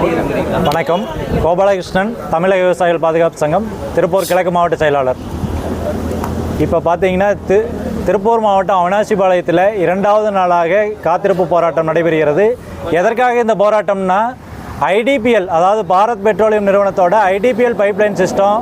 வணக்கம். கோபாலகிருஷ்ணன் தமிழக விவசாயிகள் பாதுகாப்பு சங்கம் திருப்பூர் கிழக்கு மாவட்ட செயலாளர். இப்போ பார்த்தீங்கன்னா தி திருப்பூர் மாவட்டம் அவனாசிபாளையத்தில் இரண்டாவது நாளாக காத்திருப்பு போராட்டம் நடைபெறுகிறது. எதற்காக இந்த போராட்டம்னா ஐடிபிஎல் அதாவது பாரத் பெட்ரோலியம் நிறுவனத்தோட ஐடிபிஎல் பைப்லைன் சிஸ்டம்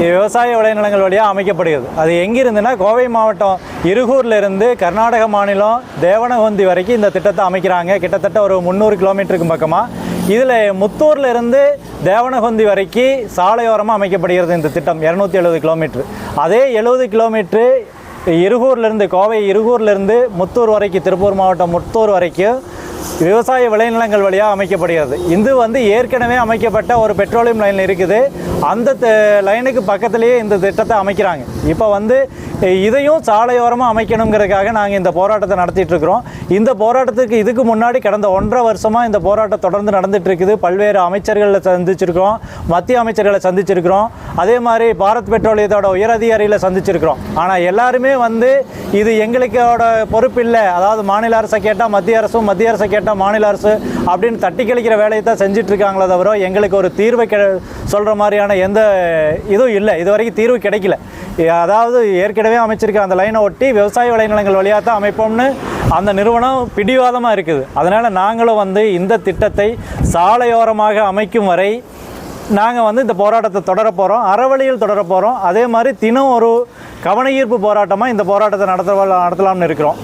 விவசாய விளைநிலங்கள் வழியாக அமைக்கப்படுகிறது. அது எங்கிருந்துன்னா கோவை மாவட்டம் இருகூர்லேருந்து கர்நாடக மாநிலம் தேவனகுந்தி வரைக்கும் இந்த திட்டத்தை அமைக்கிறாங்க. கிட்டத்தட்ட ஒரு முந்நூறு கிலோமீட்டருக்கு பக்கமாக இதில் முத்தூர்லேருந்து தேவனகொந்தி வரைக்கும் சாலையோரமாக அமைக்கப்படுகிறது இந்த திட்டம் இரநூத்தி எழுபது கிலோமீட்ரு. அதே எழுபது கிலோமீட்ரு இருகூர்லேருந்து கோவை இருகூர்லேருந்து முத்தூர் வரைக்கும் திருப்பூர் மாவட்டம் முத்தூர் வரைக்கும் விவசாய விளைநிலங்கள் வழியாக அமைக்கப்படுகிறது. இது வந்து ஏற்கனவே அமைக்கப்பட்ட ஒரு பெட்ரோலியம் லைன் இருக்குது. அந்த த- லைனுக்கு பக்கத்துலேயே இந்த திட்டத்தை அமைக்கிறாங்க. இப்போ வந்து இதையும் சாலையோரமாக அமைக்கணுங்கிறதுக்காக நாங்கள் இந்த போராட்டத்தை நடத்திட்டு இருக்கிறோம். இந்த போராட்டத்துக்கு இதுக்கு முன்னாடி கடந்த ஒன்றரை வருஷமாக இந்த போராட்டம் தொடர்ந்து நடந்துட்டு இருக்குது. பல்வேறு அமைச்சர்களை சந்திச்சிருக்கிறோம். மத்திய அமைச்சர்களை சந்திச்சிருக்கிறோம். அதே மாதிரி பாரத் பெட்ரோலியத்தோட உயர் சந்திச்சிருக்கிறோம். ஆனால் எல்லாருமே வந்து இது எங்களுக்கோட பொறுப்பு இல்லை. அதாவது மாநில அரசை கேட்டால் மத்திய அரசும் மத்திய அரசை கேட்டால் மாநில அரசு அப்படின்னு தட்டி கழிக்கிற வேலையை தான் செஞ்சுட்டு இருக்காங்களே தவிர எங்களுக்கு ஒரு தீர்வை கெ சொல்கிற மாதிரியான எந்த இதுவும் இல்லை. இது வரைக்கும் தீர்வு கிடைக்கல. அதாவது ஏற்கனவே அமைச்சிருக்க அந்த லைனை ஒட்டி விவசாய விளைநிலங்கள் வழியாக தான் அமைப்போம்னு அந்த நிறுவனம் பிடிவாதமாக இருக்குது. அதனால் நாங்களும் வந்து இந்த திட்டத்தை சாலையோரமாக அமைக்கும் வரை நாங்கள் வந்து இந்த போராட்டத்தை தொடர போகிறோம் அறவழியில் தொடர போகிறோம் அதே மாதிரி தினம் ஒரு கவன ஈர்ப்பு போராட்டமாக இந்த போராட்டத்தை நடத்த நடத்தலாம்னு இருக்கிறோம்.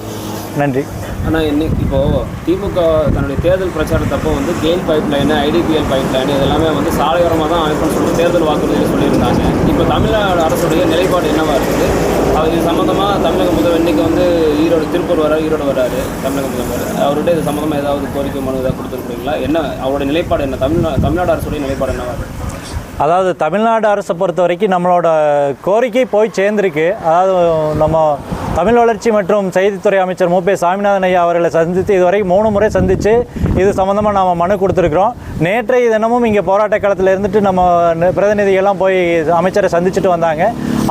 நன்றி. ஆனால் இன்னைக்கு இப்போது திமுக தன்னுடைய தேர்தல் பிரச்சாரத்தப்போ வந்து GAIL pipe line IDPL pipe line இதெல்லாமே வந்து சாலையோரமாக தான் அமைப்புன்னு சொல்லிட்டு தேர்தல் வாக்குறுதியில் சொல்லியிருந்தாங்க. இப்போ தமிழ்நாடு அரசுடைய நிலைப்பாடு என்னவாக இருக்குது? அவர் இது சம்மந்தமாக தமிழக முதல்வர் இன்றைக்கி வந்து ஈரோடு திருப்பூர் வராரு ஈரோடு வராரு தமிழக முதல்வர். அவர்கிட்ட இது சம்மந்தமாக ஏதாவது கோரிக்கை மனு ஏதாவது கொடுத்துருக்கீங்களா என்ன அவருடைய நிலைப்பாடு என்ன? தமிழ்நா தமிழ்நாடு அரசுடைய நிலைப்பாடு என்னவாக இருக்குது அதாவது தமிழ்நாடு அரசை பொறுத்த வரைக்கும் நம்மளோட கோரிக்கை போய் சேர்ந்துருக்கு. அதாவது நம்ம தமிழ் வளர்ச்சி மற்றும் செய்தித்துறை அமைச்சர் மு. சாமிநாதன் ஐயா அவர்களை சந்தித்து இதுவரை மூணு முறை சந்தித்து இது சம்மந்தமாக நாம் மனு கொடுத்துருக்குறோம். நேற்றைய தினமும் இங்கே போராட்ட களத்தில் இருந்துட்டு நம்ம பிரதிநிதிகள்லாம் போய் அமைச்சரை சந்திச்சுட்டு வந்தாங்க.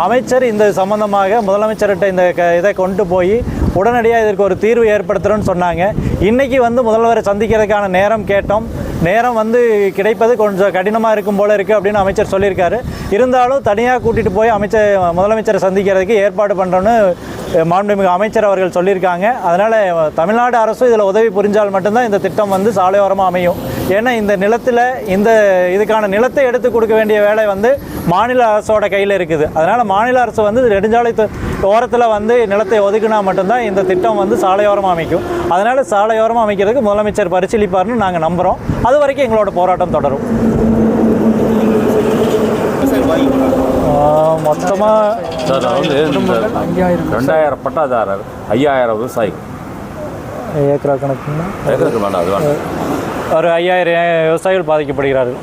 அமைச்சர் இந்த சம்பந்தமாக முதலமைச்சர்கிட்ட இந்த க இதை கொண்டு போய் உடனடியாக இதற்கு ஒரு தீர்வு ஏற்படுத்துகிறோன்னு சொன்னாங்க. இன்றைக்கி வந்து முதல்வரை சந்திக்கிறதுக்கான நேரம் கேட்டோம். நேரம் வந்து கிடைப்பது கொஞ்சம் கடினமாக இருக்கும் போல இருக்குது அப்படின்னு அமைச்சர் சொல்லியிருக்காரு. இருந்தாலும் தனியாக கூட்டிகிட்டு போய் அமைச்சர் முதலமைச்சரை சந்திக்கிறதுக்கு ஏற்பாடு பண்ணுறோன்னு மாண்புமிகு அமைச்சர் அவர்கள் சொல்லியிருக்காங்க. அதனால் தமிழ்நாடு அரசும் இதில் உதவி புரிஞ்சால் மட்டும்தான் இந்த திட்டம் வந்து சாலையோரமாக அமையும். ஏன்னா இந்த நிலத்தில் இந்த இதுக்கான நிலத்தை எடுத்து கொடுக்க வேண்டிய வேலை வந்து மாநில அரசோட கையில் இருக்குது. அதனால் மாநில அரசு வந்து நெடுஞ்சாலை ஓரத்தில் வந்து நிலத்தை ஒதுக்கினா மட்டும்தான் இந்த திட்டம் வந்து சாலையோரமாக அமைக்கும். அதனால் சாலையோரமாக அமைக்கிறதுக்கு முதலமைச்சர் பரிசீலிப்பார்னு நாங்கள் நம்புகிறோம் அது வரைக்கும் எங்களோட போராட்டம் தொடரும். மொத்தமாக சார் வந்து ரெண்டாயிரம் பட்டாதாரர் ஐயாயிரம் விவசாயி ஏக்கரா கணக்குன்னா? வேண்டாம் அது ஒரு ஐயாயிரம் விவசாயிகள் பாதிக்கப்படுகிறார்கள்.